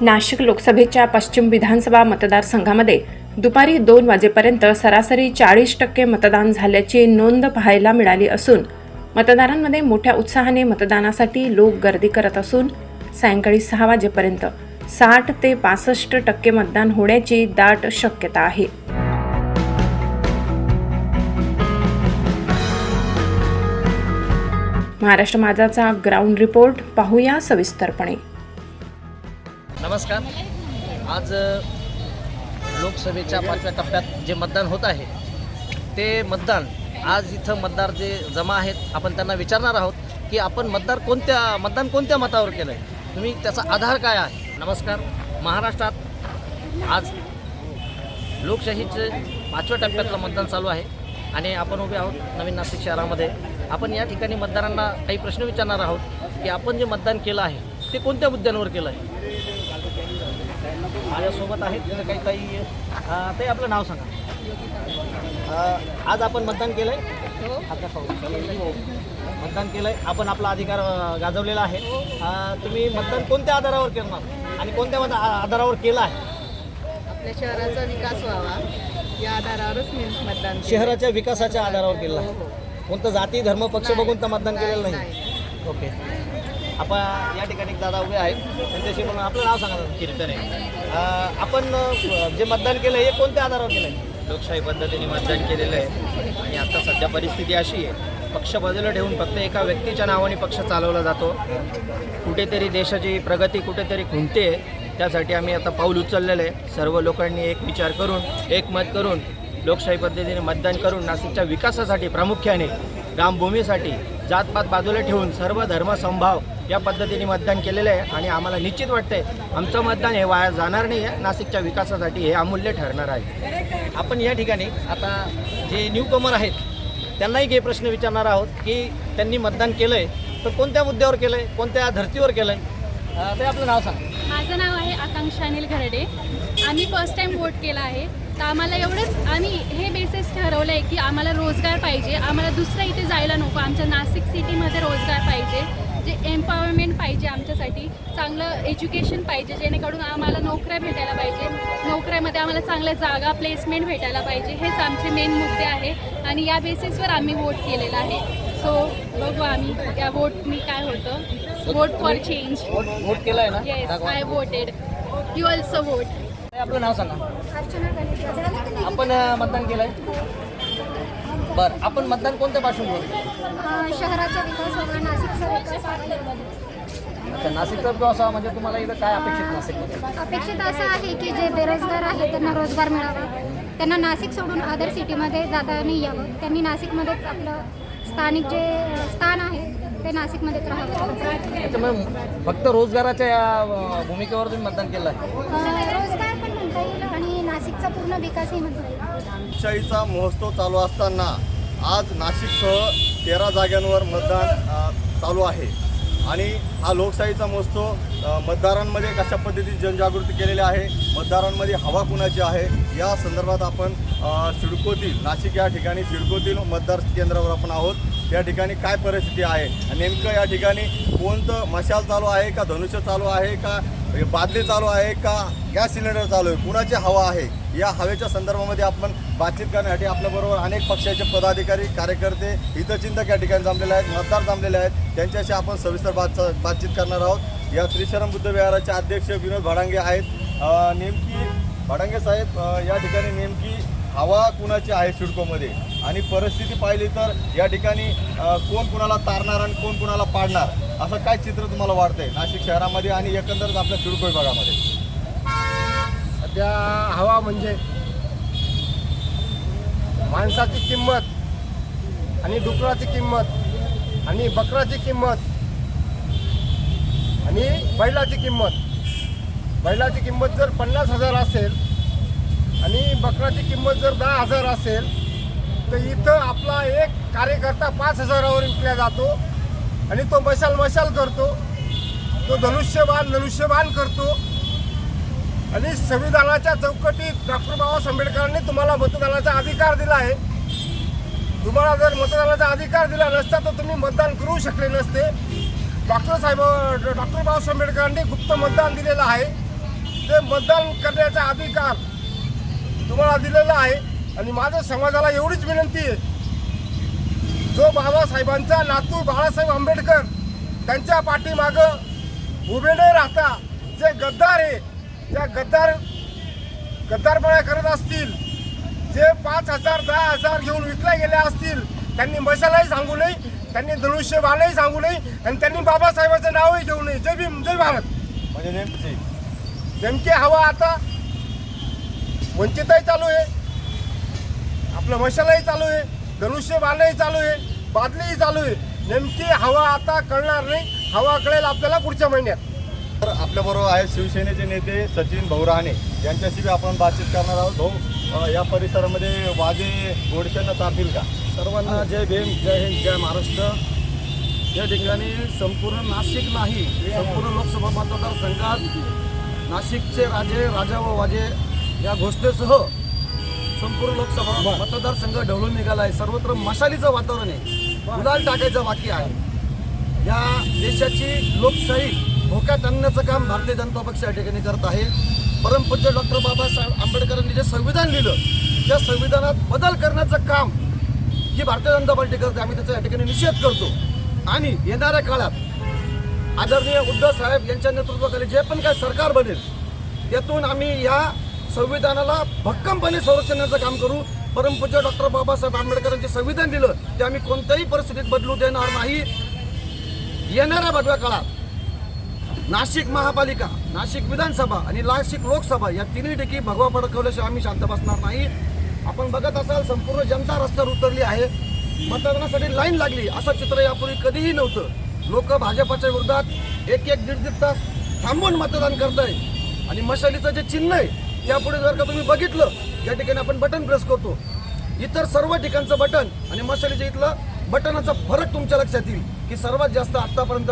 नाशिक लोकसभेच्या पश्चिम विधानसभा मतदारसंघामध्ये दुपारी दोन वाजेपर्यंत सरासरी चाळीस टक्के मतदान झाल्याची नोंद पाहायला मिळाली असून मतदारांमध्ये मोठ्या उत्साहाने मतदानासाठी लोक गर्दी करत असून सायंकाळी सहा वाजेपर्यंत साठ ते पासष्ट टक्के मतदान होण्याची दाट शक्यता आहे. महाराष्ट्र माझाचा ग्राउंड रिपोर्ट पाहूया सविस्तरपणे. नमस्कार. आज लोकसभेच्या पाचव्या टप्प्यात जे मतदान होत आहे ते मतदान आज इथं मतदार जे जमा आहेत आपण त्यांना विचारणार आहोत की आपण मतदार कोणत्या मतदान कोणत्या मतावर केलं आहे तुम्ही त्याचा आधार काय आहे? नमस्कार. महाराष्ट्रात आज लोकशाहीचे पाचव्या टप्प्यातलं मतदान चालू आहे आणि आपण उभे आहोत नवीन नाशिक शहरामध्ये आपण या ठिकाणी मतदारांना काही प्रश्न विचारणार आहोत की आपण जे मतदान केलं आहे ते कोणत्या मुद्द्यांवर केलं आहे? माझ्यासोबत आहेत तिथं काही काही अं, ते आपलं नाव सांगा. आज आपण मतदान केलं आहे मतदान केलं आहे आपण आपला अधिकार गाजवलेला आहे. तुम्ही मतदान कोणत्या आधारावर करणार? आणि कोणत्या मत आधारावर केलं आहे? आपल्या शहराचा विकास व्हावा या आधारावरच मी मतदान केलं. शहराच्या विकासाच्या आधारावर केलं हो, आहे. हो. कोणतं जाती धर्म पक्ष. बघून तर मतदान केलेलं नाही. ओके. आपण या ठिकाणी एक दादा उभे आहेत. त्यांच्याशी म्हणून आपलं नाव सांगा. कीर्तन आहे. आपण जे मतदान केलं हे कोणत्या आधारावर केलं आहे लोकशाही पद्धतीने मतदान केलेलं आहे. आणि आता सध्या परिस्थिती अशी आहे पक्ष बाजूला ठेवून फक्त एका व्यक्तीच्या नावाने पक्ष चालवला जातो. कुठेतरी देशाची प्रगती कुठेतरी खुंटते त्यासाठी आम्ही आता पाऊल उचललेलं आहे. सर्व लोकांनी एक विचार करून एक मत करून लोकशाही पद्धतीने मतदान करून नाशिकच्या विकासासाठी प्रामुख्याने रामभूमीसाठी जातपात बाजूला ठेवून सर्व धर्मसंभाव या पद्धतीने मतदान केलेलं आहे आणि आम्हाला निश्चित वाटतंय आमचं मतदान हे वाया जाणार नाही आहे. नाशिकच्या विकासासाठी हे अमूल्य ठरणार आहे. आपण या ठिकाणी आता जे न्यूकमर आहेत त्यांनाही काही प्रश्न विचारणार आहोत की त्यांनी मतदान केलं आहे तर कोणत्या मुद्द्यावर केलं आहे कोणत्या धर्तीवर केलं आहे ते आपलं नाव सांग. माझं नाव आहे आकांक्षा अनिल घरडे. आम्ही फर्स्ट टाईम वोट केला आहे. तर आम्हाला एवढंच आम्ही हे बेसिस ठरवलं आहे की आम्हाला रोजगार पाहिजे. आम्हाला दुसऱ्या इथे जायला नको. आमच्या नाशिक सिटीमध्ये रोजगार पाहिजे. जे एम्पॉवरमेंट पाहिजे आमच्यासाठी चांगलं एज्युकेशन पाहिजे जेणेकरून आम्हाला नोकऱ्या भेटायला पाहिजे. नोकऱ्यामध्ये आम्हाला चांगल्या जागा प्लेसमेंट भेटायला पाहिजे. हेच आमचे मेन मुद्दे आहे आणि या बेसिसवर आम्ही वोट केलेला आहे. सो बघू आम्ही या वोटनी काय होतं. वोट फॉर चेंज वोट केलं आहे ना? Yes. I voted you also vote आपलं नाव सांगा? आपण अं, मतदान केलं आहे बरं आपण मतदान कोणत्या पार्श्वभूमीवर केलं? शहराचा विकास व्हावा नाशिकचा विकास व्हावा अच्छा नाशिकचा विकास म्हणजे तुम्हाला इथं काय अपेक्षित नाशिकमध्ये? अपेक्षित असं आहे की जे बेरोजगार आहे त्यांना रोजगार मिळावा. त्यांना नाशिक सोडून अदर सिटीमध्ये जाता नाही यावं. त्यांनी नाशिकमध्येच आपलं स्थानिक जे स्थान आहे ते नाशिकमध्येच राहावं. त्याच्यामुळे फक्त रोजगाराच्या या अं, भूमिकेवर तुम्ही मतदान केलं आहे? अं, रोजगार पण म्हणता येईल आणि नाशिकचा पूर्ण विकासही म्हणतो लोकशाहीचा महोत्सव चालू असताना आज नाशिकसह तेरा जागांवर मतदान चालू आहे. आणि हा लोकशाहीचा महोत्सव मतदारांमध्ये कशा पद्धतीची जनजागृती केलेली आहे मतदारांमध्ये हवा कुणाची आहे या संदर्भात आपण सिडकोतील नाशिक या ठिकाणी सिडकोतील मतदार केंद्रावर आपण आहोत. या ठिकाणी काय परिस्थिती आहे नेमकं या ठिकाणी कोणतं मशाल चालू आहे का धनुष्य चालू आहे का बादली चालू आहे का? गॅस सिलेंडर चालू आहे. कुणाची हवा आहे? या हवेच्या संदर्भामध्ये आपण बातचीत करण्यासाठी आपल्याबरोबर अनेक पक्षाचे पदाधिकारी कार्यकर्ते हितचिंतक या ठिकाणी जमलेले आहेत मतदार जमलेले आहेत. त्यांच्याशी आपण सविस्तर बात बातचीत करणार आहोत. या त्रिशरम बुद्ध विहाराचे अध्यक्ष विनोद भाडांगे आहेत. नेमकी भाडांगे साहेब या ठिकाणी नेमकी हवा कुणाची आहे सिडकोमध्ये? आणि परिस्थिती पाहिली तर या ठिकाणी कोण कुणाला तारणार आणि कोण कुणाला पाडणार असं काय चित्र तुम्हाला वाटतंय? नाशिक शहरामध्ये आणि एकंदरच आपल्या सिडको विभागामध्ये सध्या हवा म्हणजे माणसाची किंमत आणि डुकराची किंमत आणि बकराची किंमत आणि बैलाची किंमत. बैलाची किंमत जर पन्नास हजार असेल आणि बकराची किंमत जर दहा हजार असेल तर इथं आपला एक कार्यकर्ता पाच हजारावर विकला जातो आणि तो मशाल मशाल करतो. तो धनुष्यबाण धनुष्यबाण करतो. आणि संविधानाच्या चौकटीत डॉक्टर बाबासाहेब आंबेडकरांनी तुम्हाला मतदानाचा अधिकार दिला आहे. तुम्हाला जर मतदानाचा अधिकार दिला नसता तर तुम्ही मतदान करू शकले नसते. डॉक्टर साहेब डॉक्टर बाबासाहेब आंबेडकरांनी गुप्त मतदान दिलेलं आहे. ते मतदान करण्याचा अधिकार तुम्हाला दिलेला आहे. आणि माझं समाजाला एवढीच विनंती आहे. जो बाबासाहेबांचा नातू बाळासाहेब आंबेडकर त्यांच्या पाठीमागं उभे न राहता जे गद्दार आहे त्या गद्दार गद्दारपणा करत असतील जे पाच हजार दहा हजार घेऊन विकले गेले असतील त्यांनी मशालाही सांगू नये त्यांनी धनुष्यबाणही सांगू नये आणि त्यांनी बाबासाहेबांचं नावही घेऊ नये. जय भीम जय भारत. म्हणजे नेमकी नेमकी हवा आता वंचितही चालू आहे. आपलं मशालाही चालू आहे धनुष्यबाणही चालू आहे बादलीही चालू आहे. नेमकी हवा आता कळणार नाही हवा कळेल आपल्याला पुढच्या महिन्यात. तर आपल्याबरोबर आहेत शिवसेनेचे नेते सचिन भाऊ रहाणे यांच्याशी बी आपण बातचीत करणार आहोत. भाऊ या परिसरामध्ये वाजे गोडशेनं चालतील का? सर्वांना जय भीम जय हिंद जय महाराष्ट्र. या ठिकाणी संपूर्ण नाशिक नाही संपूर्ण लोकसभा मतदारसंघात नाशिकचे राजे राजा व वाजे या घोषणेसह संपूर्ण लोकसभा मतदारसंघ ढवळून निघाला आहे सर्वत्र मशालीचं वातावरण आहे. गुलाल टाकायचं बाकी आहे. या देशाची लोकशाही धोक्यात आणण्याचं काम भारतीय जनता पक्ष या ठिकाणी करत आहे. परमपूज्य डॉक्टर बाबासाहेब आंबेडकरांनी जे संविधान लिहिलं त्या संविधानात बदल करण्याचं काम जी भारतीय जनता पार्टी करते. आम्ही त्याचा या ठिकाणी निषेध करतो. आणि येणाऱ्या काळात आदरणीय उद्धव साहेब यांच्या नेतृत्वाखाली जे पण काय सरकार बनेल त्यातून आम्ही या संविधानाला भक्कमपणे संरक्षणाचं काम करू. परमपूज्य डॉक्टर बाबासाहेब आंबेडकरांचे संविधान दिलं ते आम्ही कोणत्याही परिस्थितीत बदलू देणार नाही. येणाऱ्या भगव्या काळात नाशिक महापालिका नाशिक विधानसभा आणि नाशिक लोकसभा या तिन्ही ठिकाणी भगवा फडकवल्याशिवाय आम्ही शांत बसणार नाही. आपण बघत असाल संपूर्ण जनता रस्त्यावर उतरली आहे. मतदानासाठी लाईन लागली असं चित्र यापूर्वी कधीही नव्हतं. लोक भाजपाच्या विरोधात एक एक दीड दीड तास थांबून मतदान करत आहे आणि मशालीचं जे चिन्ह आहे त्यापुढे जर का तुम्ही बघितलं या ठिकाणी आपण बटन प्रेस करतो. इतर सर्व ठिकाणचं बटन आणि मशालीच्या इथलं बटनाचा फरक तुमच्या लक्षात येईल की सर्वात जास्त आत्तापर्यंत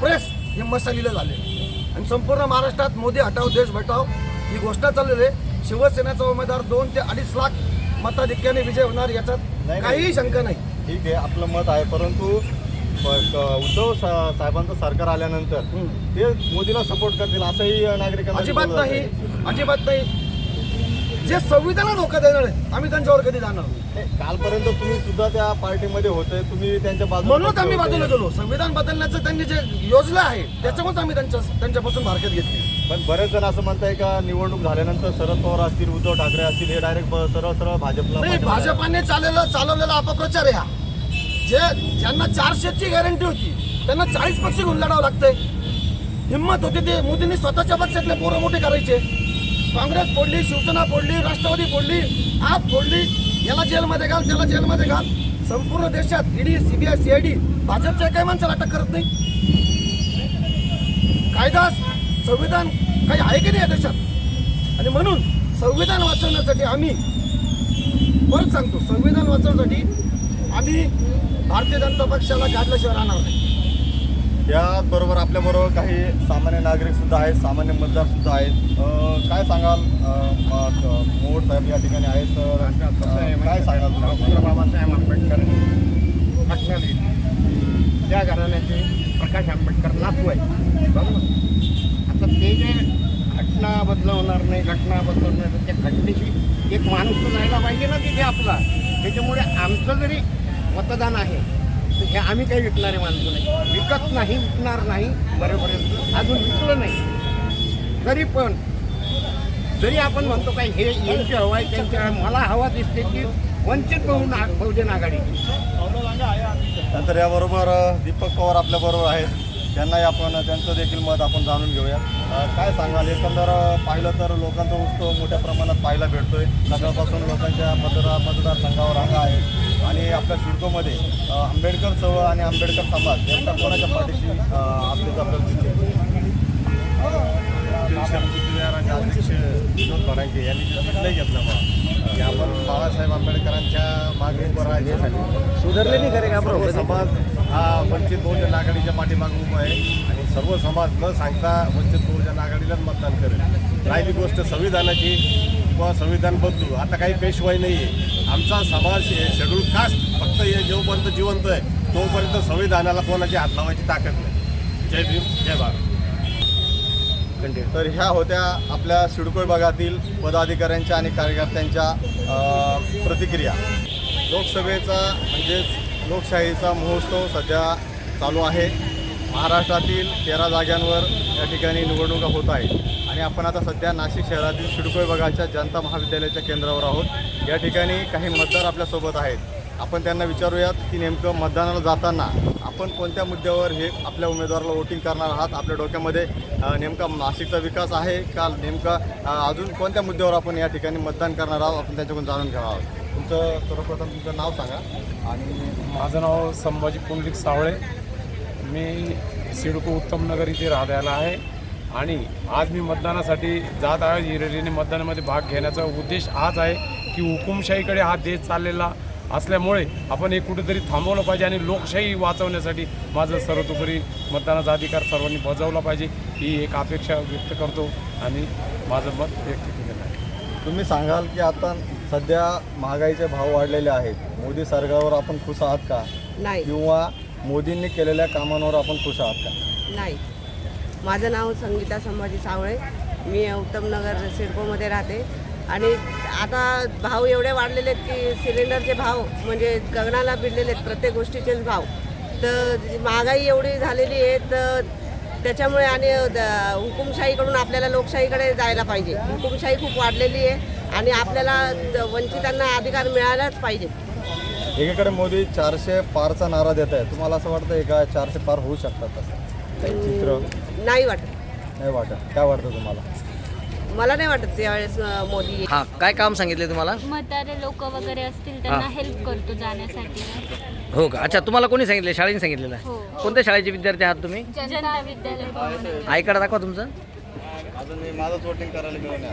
प्रेस हे मशालीला झाले. आणि संपूर्ण महाराष्ट्रात मोदी हटाव देश भटाव ही घोषणा चाललेली आहे. शिवसेनेचा उमेदवार दोन ते अडीच लाख मताधिक्याने विजय होणार याच्यात. काहीही शंका नाही. ठीक आहे आपलं मत आहे परंतु उद्धव सा- साहेबांचं सरकार आल्यानंतर ते मोदीला सपोर्ट करतील असंही नागरिकांना अजिबात नाही. अजिबात नाही. जे संविधानाला धोका देणार आम्ही त्यांच्यावर कधी जाणार कालपर्यंत तुम्ही सुद्धा त्या पार्टीमध्ये होते तुम्ही त्यांच्या बाजूने म्हणूनच आम्ही. बाजूला गेलो. संविधान बदलण्याचं त्यांनी जे योजना आहे त्याच्यामुळेच आम्ही त्यांच्या त्यांच्यापासून मार्केट घेतली. पण बरेच जण असं म्हणताय का निवडणूक झाल्यानंतर शरद पवार असतील उद्धव ठाकरे असतील हे डायरेक्ट सरळ सरळ भाजपला. भाजपाने चाललेला चालवलेला अपप्रचार आहे हा. जे ज्यांना चारशेची गॅरंटी होती त्यांना चाळीस पक्ष घेऊन लढावं लागतंय. हिंमत होती ते मोदींनी स्वतःच्या पक्षातले पोरं मोठे करायचे. काँग्रेस फोडली शिवसेना फोडली राष्ट्रवादी फोडली आप फोडली याला जेलमध्ये घाल त्याला जेलमध्ये घाल. संपूर्ण देशात ईडी सीबीआय सीआयडी भाजपच्या काही माणसाला अटक करत नाही. कायदा संविधान काही आहे की नाही या देशात? आणि म्हणून संविधान वाचवण्यासाठी आम्ही परत सांगतो संविधान वाचवण्यासाठी आम्ही भारतीय जनता पक्षाला काढल्याशिवाय राहणार नाही. याबरोबर आपल्याबरोबर काही सामान्य नागरिक सुद्धा आहेत सामान्य मतदार सुद्धा आहेत. काय सांगाल? अं, म- क- मोहोळ साहेब या ठिकाणी आहेत तर अं, काय सांगाल बाबासाहेब आंबेडकर त्या घराण्याचे प्रकाश आंबेडकर नातू आहे बरोबर? आता ते जे घटना बदलवणार नाही घटना बदलवणार नाही, त्या घटनेशी एक माणूस तर जायला पाहिजे ना तिथे आपला. त्याच्यामुळे आमचं जरी मतदान आहे. तर हे आम्ही काही विकणारे मानतो नाही. विकत नाही विकणार नाही बरेपर्यंत अजून विकलं नाही. तरी पण जरी आपण म्हणतो काय हे यांची हवा आहे त्यांची मला हवा दिसते की वंचित बहुजन बहुजन आघाडीची नंतर याबरोबर दीपक पवार आपल्याबरोबर आहेत. त्यांनाही आपण त्यांचं देखील मत आपण जाणून घेऊया. काय सांगाल? एकंदर पाहिलं तर लोकांचा उत्सव मोठ्या प्रमाणात पाहायला भेटतोय. सकाळपासून लोकांच्या मतदार मतदारसंघावर रांगा आहे. आणि आपल्या सिडकोमध्ये आंबेडकर चळवळ आणि आंबेडकर समाज यांच्या कोणाच्या पाठीशी आपल्याच आपल्याला दिसतंय. अध्यक्ष विनोद फडांके यांनी निर्णय घेतला बा की आपण बाबासाहेब आंबेडकरांच्या मागे उभं राहायसाठी सुधारले नाही खरे का समाज हा वंचित बहुजन आघाडीच्या पाठीमागे उभा आहे आणि सर्व समाज न सांगता वंचित बहुजन आघाडीलाच मतदान करेल. राहिली गोष्ट संविधानाची किंवा संविधान बदलू. आता काही पेशवाई नाही आहे आमचा समाज शेड्यूल कास्ट फक्त हे जोपर्यंत जिवंत आहे तोपर्यंत संविधानाला कोणाची हात लावायची ताकद नाही. जय भीम जय भारत. तर ह्या होत्या आपल्या सिडको भागातील पदाधिकाऱ्यांच्या आणि कार्यकर्त्यांच्या प्रतिक्रिया. लोकसभेचा म्हणजेच लोकशाहीचा महोत्सव सध्या चालू आहे. महाराष्ट्रातील तेरा जागांवर या ठिकाणी निवडणुका होत आहेत आणि आपण आता सध्या नाशिक शहरातील सिडको विभागाच्या जनता महाविद्यालयाच्या केंद्रावर आहोत. या ठिकाणी काही मतदार आपल्यासोबत आहेत. आपण त्यांना विचारूयात की नेमकं मतदानाला जाताना आपण कोणत्या मुद्द्यावर हे आपल्या उमेदवाराला वोटिंग करणार आहात? आपल्या डोक्यामध्ये नेमका नाशिकचा विकास आहे का? नेमका अजून कोणत्या मुद्द्यावर आपण या ठिकाणी मतदान करणार आहोत? आपण त्यांच्याकडून जाणून घेणार आहोत. तुमचं सर्वप्रथम तुमचं नाव सांगा. आणि माझं नाव संभाजी पुंडलिक सावळे. मी सिडको उत्तमनगर इथे राहायला आहे. आणि आज मी मतदानासाठी जात आहे. ही रॅलीने मतदानामध्ये भाग घेण्याचा उद्देश हाच आहे की हुकुमशाहीकडे हा देश चाललेला असल्यामुळे आपण हे कुठेतरी थांबवलं पाहिजे आणि लोकशाही वाचवण्यासाठी माझं सर्वतोपरी मतदानाचा अधिकार सर्वांनी बजावला पाहिजे ही एक अपेक्षा व्यक्त करतो आणि माझं मत व्यक्त केलेलं आहे. तुम्ही सांगाल की आता सध्या महागाईचे भाव वाढलेले आहेत. मोदी सरकारवर आपण खुश आहात का? नाही. किंवा मोदींनी केलेल्या कामांवर आपण खुश आहात का? नाही. माझं नाव संगीता संभाजी सावळे. मी उत्तमनगर सिडकोमध्ये राहते. आणि आता भाव एवढे वाढलेले आहेत की सिलेंडरचे भाव म्हणजे गगनाला भिडलेले आहेत प्रत्येक गोष्टीचेच भाव. तर महागाई एवढी झालेली आहे तर त्याच्यामुळे आणि हुकुमशाहीकडून आपल्याला लोकशाहीकडे जायला पाहिजे. हुकुमशाही खूप वाढलेली आहे आणि आपल्याला वंचितांना अधिकार मिळालाच पाहिजे. एकीकडे मोदी चारशे पारचा नारा देत आहे तुम्हाला असं वाटतंय का चारशे पार होऊ शकतात चित्र? नाही वाटत. नाही वाटत. काय वाटतं तुम्हाला? मला नाही वाटत यावेळेस अं, मोदी हां काय काम सांगितले तुम्हाला? म्हातारे लोक वगैरे असतील त्यांना हेल्प करतो जाण्यासाठी. हो का? अच्छा तुम्हाला कोणी सांगितलं? शाळेने सांगितलेलं आहे. हो. कोणत्या शाळेचे विद्यार्थी आहात तुम्ही? जनता विद्यालय. आय कार्ड दाखवा तुमचं. अजून मी माझंच वोटिंग करायला मिळून